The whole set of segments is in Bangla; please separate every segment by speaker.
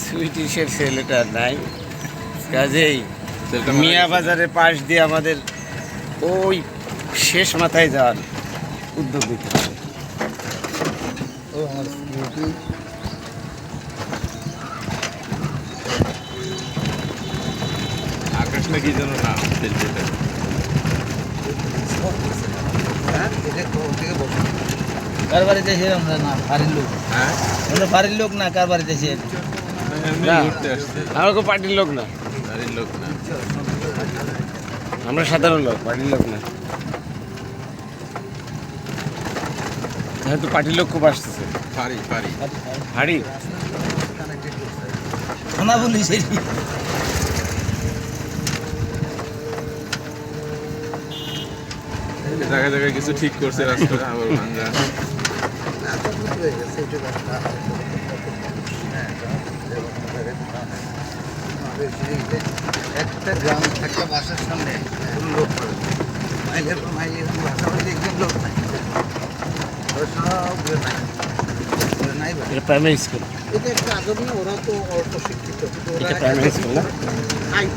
Speaker 1: সুইটি
Speaker 2: ছেলেটা নাই কাজেই মিয়া বাজারের পাশ দিয়ে আমাদের ওই শেষ মাথায় যাওয়ার উদ্যোগ নিতে হবে ও আমার স্মৃতি
Speaker 1: আকাশ নাকি যেন না
Speaker 3: কার বাড়িতে এসে আমরা না বাড়ির লোক?
Speaker 1: হ্যাঁ?
Speaker 3: আমরা বাড়ির লোক না কার বাড়িতে এসে
Speaker 1: এমনি
Speaker 2: না।
Speaker 1: ঘুরতে আসছে
Speaker 2: আমরা তো পার্টির লোক না।
Speaker 1: বাড়ির লোক না।
Speaker 2: আমরা সাধারণ লোক পার্টির লোক না। হয়তো পার্টির লোক খুব আসতেছে। হাড়ি
Speaker 3: থানা পুলিশ
Speaker 1: জায়গায় জায়গায় কিছু ঠিক করছে রাস্তা আবার ভাঙ্গা।
Speaker 4: একটা গ্রাম একটা বাসার সামনে কোনো লোক পাবে। মাইলের পর মাইল এরকম বাসা বাড়িতে একদম লোক নাই। সব নাই। নাই
Speaker 2: প্রাইমারি স্কুল
Speaker 4: এটা একটা আদরণীয় ওরা তো অল্প শিক্ষিত। কিন্তু ওরা
Speaker 2: প্রাইমারি স্কুল না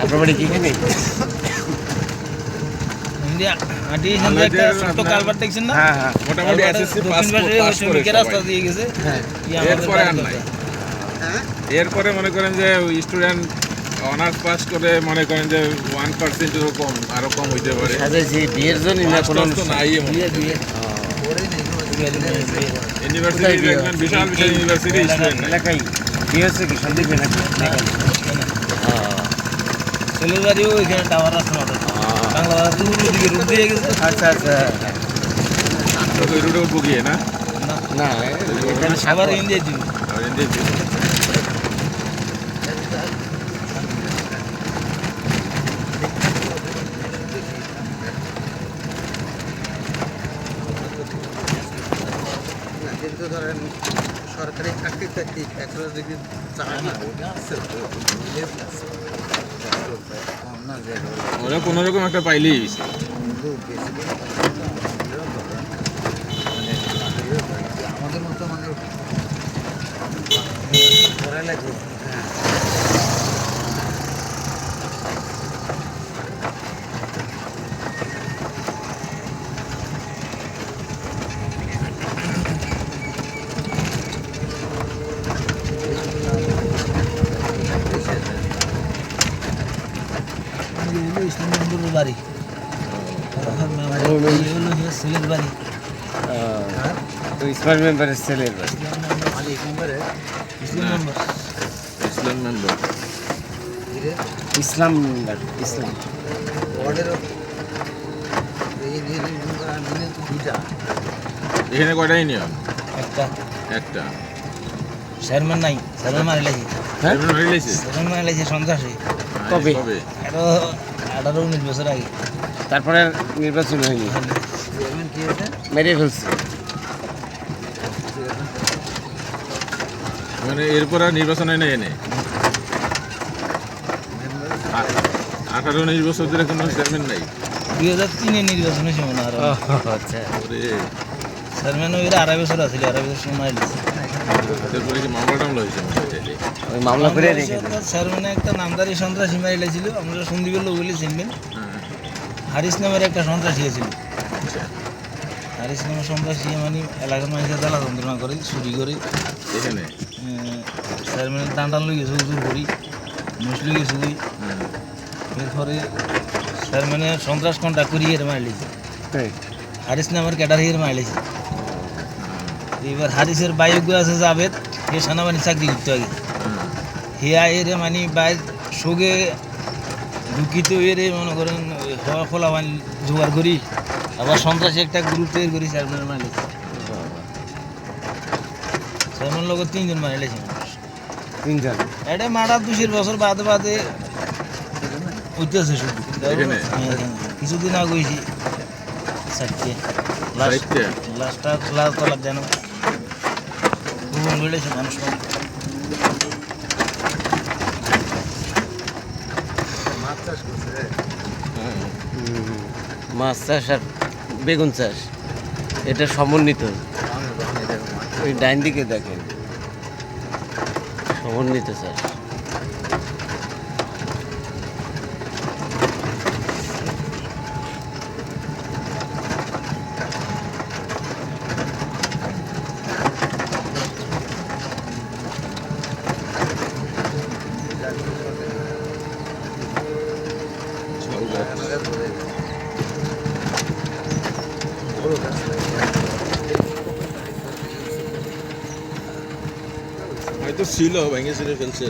Speaker 2: আপনার বাড়ি কি এখানে
Speaker 3: ইন্ডিয়া হাঁটি এখান থেকে একটা ছোট্ট কালবার দেখছেন না?
Speaker 2: হ্যাঁ হ্যাঁ
Speaker 1: মোটামুটি এসএসসি পাস
Speaker 3: পাশে ওই
Speaker 1: পাস করে
Speaker 3: রাস্তা দিয়ে গেছে।
Speaker 4: হ্যাঁ।
Speaker 1: এরপরে আর নাই। এরপরে মনে করেন যে স্টুডেন্ট অনার্স পাস করে মনে করেন যে ওয়ান পার্সেন্টেরও কম আরও কম হইতে পারে।
Speaker 2: বিয়ের জন্য না কোনো
Speaker 1: নাই। ইউনিভার্সিটি একজন বিশাল বিশাল ইউনিভার্সিটি স্টুডেন্ট
Speaker 2: এলাকায় বিয়ে হচ্ছে কি? সন্দীপে নাকি?
Speaker 3: টাওয়ার আছে বাংলা দিকে রূপ দিয়ে গেছে।
Speaker 2: আচ্ছা আচ্ছা
Speaker 1: ওই রোডে উঠবো গিয়ে না
Speaker 3: না,
Speaker 2: এখানে সাগর
Speaker 3: ইন্ডিয়া
Speaker 1: আর এদিকে
Speaker 4: না, কিন্তু ধরেন সরকারি চাকরি চাকরি একশো ডিগ্রি চায়
Speaker 1: ওরা কোনো রকম একটা পাইলেই
Speaker 4: আমাদের মতো মানে পড়ালেখা হ্যাঁ
Speaker 3: এই হলো ইসলাম নন্দুরের বাড়ি এই হলো হচ্ছে ছেলের বাড়ি
Speaker 2: আহ, তো স্মার্ট মেম্বারের ছেলের বাড়ি
Speaker 3: ইসলাম
Speaker 1: ইসলাম মেম্বার
Speaker 2: ইসলাম মেম্বার
Speaker 1: এখানে কয়টা ইউনিয়ন
Speaker 3: একটা
Speaker 1: একটা
Speaker 3: চেয়ারম্যান নাই চেয়ারম্যান মারি
Speaker 2: হ্যাঁ?
Speaker 1: চেয়ারম্যান হয়ে?
Speaker 3: মারি লাগছে সন্ত্রাসী?
Speaker 2: কবে
Speaker 3: আরও আঠারো উনিশ বছর আগে
Speaker 2: তারপরে নির্বাচন হয়নি। মেরে ফেলছে।
Speaker 1: মানে এরপর আর নির্বাচন হয় না এনে? আঠারো উনিশ বছর ধরে কোনো চেয়ারম্যান নাই?
Speaker 3: দুই হাজার তিনে নির্বাচনের সময় না আরও।
Speaker 2: আচ্ছা।
Speaker 1: ওরে।
Speaker 3: চেয়ারম্যান ওই আড়াই বছর আছিল আড়াই বছর সময় মারি
Speaker 1: তারপরে কি মামলা টামলা হয়েছে মনে হয় তাইলে?
Speaker 2: ওই মামলা করে রেখে দেয়।
Speaker 3: চেয়ারম্যানে একটা নামদারি সন্ত্রাসী মারি লাগছিল আমরা সন্দীপের লোকগুলি চিনবেন
Speaker 1: হ্যাঁ,
Speaker 3: হারিস নামের একটা সন্ত্রাসী ছিল। হারিস নামের সন্ত্রাসী মানে এলাকার মানুষের জ্বালা যন্ত্রণা করে চুরি করে
Speaker 1: এখানে
Speaker 3: চেয়ারম্যানের দান টান লই গেছে উজুর করি মুস ওই
Speaker 1: হ্যাঁ।
Speaker 3: এরপরে চেয়ারম্যানের সন্ত্রাস কন্ট্যাক্ট করি এর মারি লিছে
Speaker 2: তাই?
Speaker 3: হারিস নামের ক্যাডার হির মারি লিছে এবার হারিসের বায়ুজ্ঞ আছে জাভেদ সে সেনাবাহিনী চাকরি করতে আগে
Speaker 1: হ্যাঁ।
Speaker 3: হিয়া এরে মানে বাইর সোগে ঢুকিত এরে মনে করেন হওয়া ফলা মানে জোগাড় করি। আবার সন্ত্রাসী একটা গ্রুপ তৈরি করি চেয়ারম্যানের মারি চেয়ারম্যান লগত তিনজন মারি লেছে
Speaker 2: তিনজন?
Speaker 3: এটা মারা দুশের বছর বাদে বাদে উঠতেছে শুধু।
Speaker 1: এখানে?
Speaker 3: হ্যাঁ, হ্যাঁ। কিছুদিন আগে হয়েছি চারটে? লাস্টটা লাস্ট তলার যেন। মানুষ কম।
Speaker 4: মাছ চাষ করছে রে।
Speaker 1: হ্যাঁ।
Speaker 2: হুম, মাছ চাষ আর বেগুন চাষ। এটা সমন্বিত। ওই ডাইন দিকে দেখেন। সমন্বিত স্যার
Speaker 1: ছিল ভেঙে ছিঁড়ে ফেলছে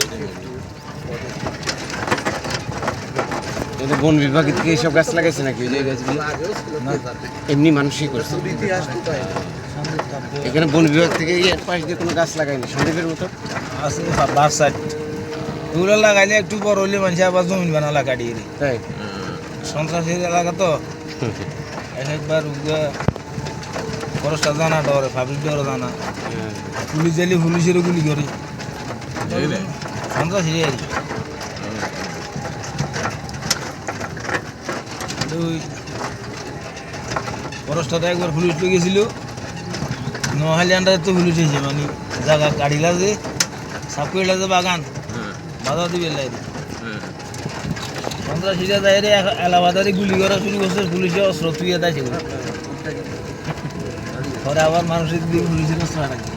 Speaker 2: বন বিভাগ থেকে এইসব গাছ লাগাইছে নাকি? ওই যে গাছগুলো এমনি মানুষই করছে। এখানে বন বিভাগ থেকে এর পাশ দিয়ে কোনো গাছ লাগায়নি সন্দীপের মতো?
Speaker 3: আছে বার সাইড এগুলো লাগাইলে একটু বড় হলে মানুষ আবার জমিন বানালা কাটিয়ে দেয়
Speaker 2: তাই?
Speaker 3: সন্ত্রাসের এলাকা তো। এক একবার খরচটা জানা ডরে পাবলিক ডরে জানা।
Speaker 2: হ্যাঁ।
Speaker 3: পুলিশ এলে পুলিশেরও গুলি করে। তো ওই খরচটা একবার পুলিশ গেছিল নোহালি আন্ডারে তো পুলিশ হয়েছে মানে জায়গা কাটিলা যে সাপ করিলা যে বাগান বাধা দিবে সন্ত্রাসীরা যায় রে এলাবাদারে গুলি করা শুরু করছে পুলিশে অস্ত্র তুইয়ে দেয় সেগুলো পরে আবার মানুষের দিকে পুলিশের অস্ত্র রাখে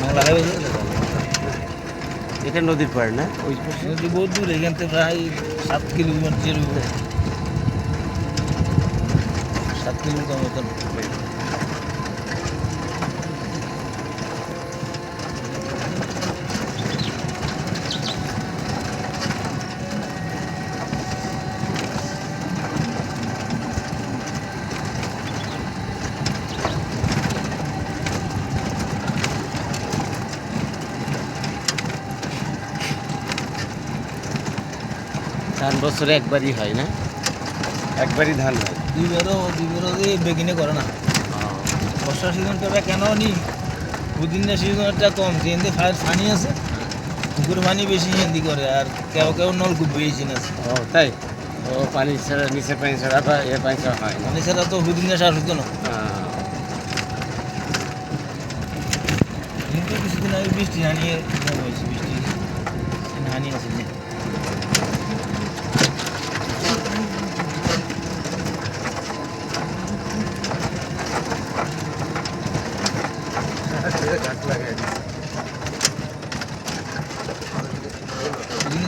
Speaker 3: বাংলা হবে
Speaker 2: এটা নদীর পাড় না? ওই
Speaker 3: বহু দূর, এখান থেকে প্রায় সাত কিলোমিটার সাত কিলোমিটার মতন।
Speaker 2: ধান বছরে একবারই হয় না? একবারই ধান হয়।
Speaker 3: দুইবারও দুইবারও যে বেগিনে করে না। বর্ষার সিজনটা কেন নি? পুদিনা সিজনটা কম কিন্তু পানি আছে পুকুর পানি বেশি হিন্দি করে আর কেউ কেউ নলকূপ বেশি না
Speaker 2: ও তাই? ও পানি ছাড়া নিচের পানি ছাড়া বা এর পানি ছাড়া হয়
Speaker 3: পানি ছাড়া তো পুদিনা শ্বাস হতো না। কিন্তু কিছুদিন আগে বৃষ্টি হানিয়ে হয়েছে বৃষ্টি হানি আছে।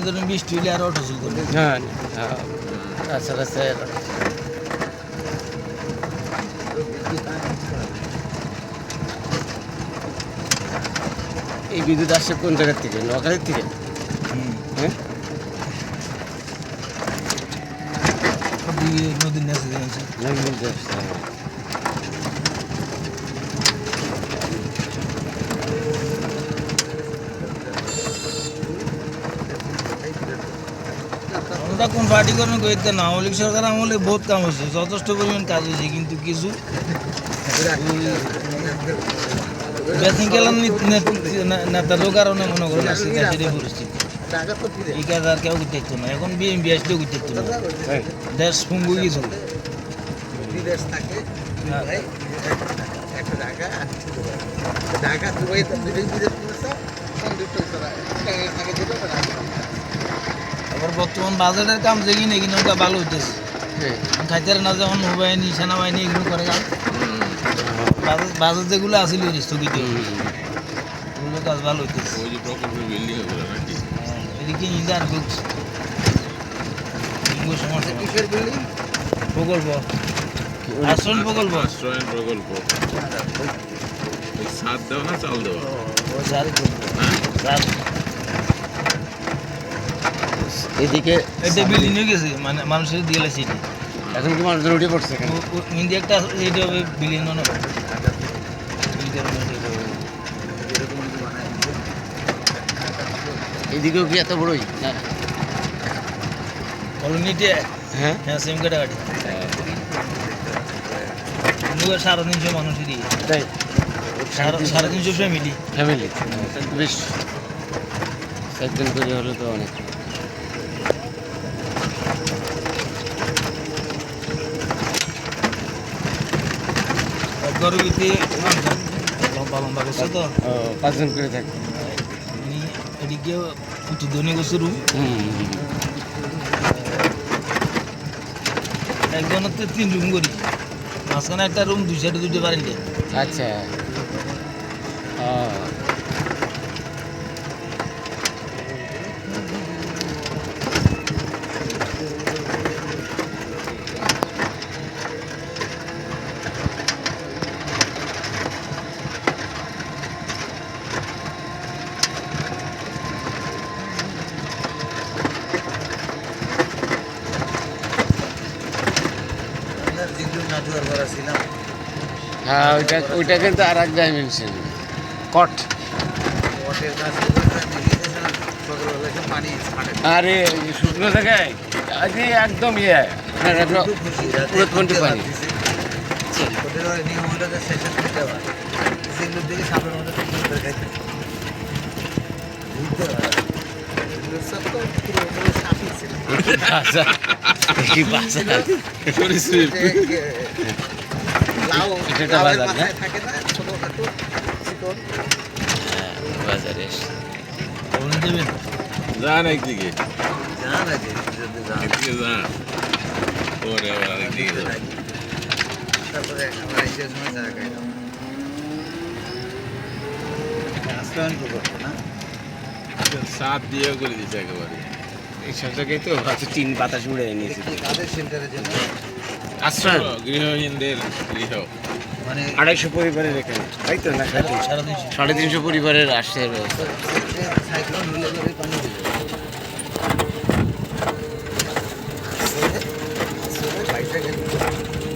Speaker 3: যে। কিছুদিন ধরে বৃষ্টি হলে আর অটো চলতো না
Speaker 2: হ্যাঁ হ্যাঁ। আচ্ছা আচ্ছা এই বিদ্যুৎ আসছে কোন জায়গার থেকে? নোয়াখালীর থেকে? হ্যাঁ?
Speaker 3: নদীর নেচে দিয়েছে
Speaker 2: নাকি বলতে আসছে।
Speaker 3: আমরা কোন পার্টি করেন, কইতে না আওয়ামী লীগ সরকার আমলে বহুত কাম হয়েছে যথেষ্ট পরিমাণ কাজ হয়েছে কিন্তু কিছু বেসিং খেলার নেতারও কারণে মনে করেন আজকে দেশের এই পরিস্থিতি এই কাজ আর কেউ করতে না এখন বিএমপি আসলেও করতে না? দেশ ফুঙ্গু গেছিল
Speaker 4: ঢাকা ঢাকা দুবাই দুটোই বিদেশ
Speaker 3: আবার বর্তমান বাজেটের কাম যে কিনে কিনে ওটা ভালো হইতেছে।
Speaker 2: হ্যাঁ।
Speaker 3: খাইতে না যেমন নৌবাহিনী সেনাবাহিনী এগুলো করে কাজ বাজেট বাজেট যেগুলো আসিল স্থগিত। ওগুলো কাজ ভালো হইতেছে।
Speaker 1: ওই যে প্রকল্পের বিল্ডিং নাকি?
Speaker 3: এদিকে ইন্ডিয়ান বুকস সমস্যা
Speaker 4: কিসের বিল্ডিং
Speaker 3: প্রকল্প। আশ্রম প্রকল্প।
Speaker 1: আশ্রয়ন প্রকল্প। সার দেওয়া না চাল দেওয়া?
Speaker 3: ও সারি
Speaker 1: হ্যাঁ।
Speaker 2: এদিকে
Speaker 3: এটা বিল্ডিং হয়ে গেছে মানে মানুষের দিয়ে এটি।
Speaker 2: এখন কি মানুষজন উঠে পড়ছে
Speaker 3: ইন্ডিয়া একটা এটা হবে বিল্ডিং না
Speaker 2: এদিকেও কি এত বড়ই? না।
Speaker 3: কলোনিতে
Speaker 2: হ্যাঁ।
Speaker 3: হ্যাঁ সেম কাটাকাটি। সাড়ে তিনশো মানুষেরই।
Speaker 2: তাই?
Speaker 3: সাড়ে সাড়ে তিনশো ফ্যামিলি
Speaker 2: ফ্যামিলি বেশ। একজন করে হলে তো অনেক।
Speaker 3: ভিতরে লম্বা লম্বা করছে তো?
Speaker 2: পাঁচজন করে থাকে।
Speaker 3: এদিকে উঁচু ধনী করছে রুম। একজনের তো তিন রুম করি। মাঝখানে একটা রুম দুই সাইডে দুইটা আচ্ছা।
Speaker 2: আচ্ছা ও,
Speaker 4: আমরা যেগুলো নাচুয়ার করা ছিলাম
Speaker 2: হ্যাঁ ওইটা ওইটা কিন্তু আর এক ডাইমেনশন কট। আরে এই শুকনো জায়গায় আজকে একদম ইয়ে। একদম
Speaker 4: খুব
Speaker 2: পুরো টোয়েন্টি পানি। কি
Speaker 4: যে, এ, লাউ
Speaker 2: এটা বাজার, না? বাজারে
Speaker 3: দেবেন?
Speaker 1: যান একদিকে। যান ওরে
Speaker 4: তারপরে আমরা এসে সময় চা খাইলাম আশ্রয়ন করব না?
Speaker 1: সাত দিয়ে করে দিচ্ছে একেবারে।
Speaker 2: এই সব জায়গায় তো তিন বাতাস উড়ে নিয়েছে।
Speaker 4: শেল্টারের জন্য?
Speaker 2: আশ্রয়।
Speaker 1: গৃহহীনদের গৃহ।
Speaker 4: মানে
Speaker 2: আড়াইশো পরিবারের এখানে। তাই তো না? সাড়ে তিনশো পরিবারের আশ্রয়
Speaker 4: সাইক্লোন হলে পরে পানি দিবে